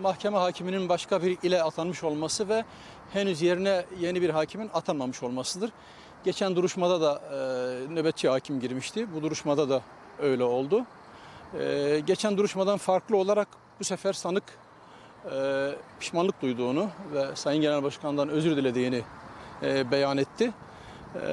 Mahkeme hakiminin başka bir ile atanmış olması ve henüz yerine yeni bir hakimin atanmamış olmasıdır. Geçen duruşmada da e, nöbetçi hakim girmişti. Bu duruşmada da öyle oldu. E, geçen duruşmadan farklı olarak bu sefer sanık e, pişmanlık duyduğunu ve Sayın Genel Başkan'dan özür dilediğini e, beyan etti. E,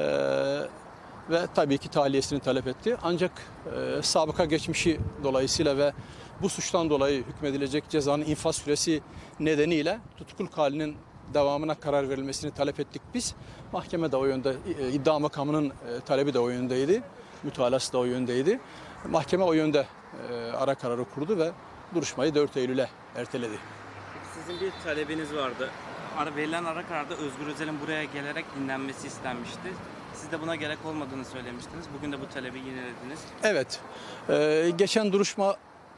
ve tabii ki tahliyesini talep etti. Ancak e, sabıka geçmişi dolayısıyla ve bu suçtan dolayı hükmedilecek cezanın infaz süresi nedeniyle tutukluk halinin devamına karar verilmesini talep ettik biz. Mahkeme de o yönde, e, iddia makamının e, talebi de o yöndeydi, mütalası da o yöndeydi. Mahkeme o yönde e, ara kararı kurdu ve duruşmayı 4 Eylül'e erteledi. Sizin bir talebiniz vardı. Ara, verilen ara kararda Özgür Özel'in buraya gelerek dinlenmesi istenmişti. Siz de buna gerek olmadığını söylemiştiniz. Bugün de bu talebi yinelediniz. Evet, e, geçen duruşma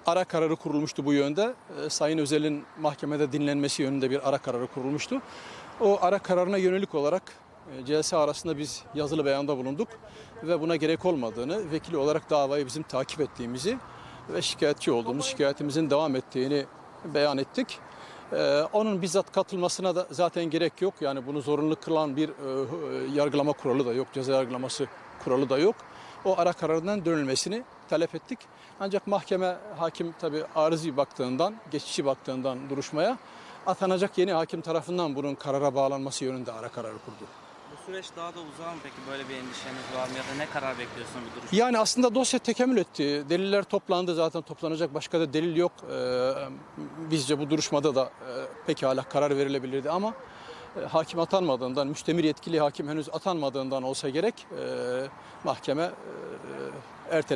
ara kararı kurulmuştu bu yönde. E, Sayın Özel'in mahkemede dinlenmesi yönünde bir ara kararı kurulmuştu. O ara kararına yönelik olarak e, arasında biz yazılı beyanda bulunduk ve buna gerek olmadığını, vekili olarak davayı bizim takip ettiğimizi ve şikayetçi olduğumuz, şikayetimizin devam ettiğini beyan ettik. Ee, onun bizzat katılmasına da zaten gerek yok. Yani bunu zorunlu kılan bir e, yargılama kuralı da yok, ceza yargılaması kuralı da yok. O ara kararından dönülmesini talep ettik. Ancak mahkeme hakim tabi arızi baktığından, geçici baktığından duruşmaya atanacak yeni hakim tarafından bunun karara bağlanması yönünde ara kararı kurdu. Bu süreç daha da uzar mı peki? Böyle bir endişeniz var mı? Ya da ne karar bekliyorsun bu durum? Yani aslında dosya tekamül etti. Deliller toplandı zaten toplanacak başka da delil yok. Ee, bizce bu duruşmada da e, pekala karar verilebilirdi ama hakim atanmadığından, müstemir yetkili hakim henüz atanmadığından olsa gerek mahkeme e, erteledi.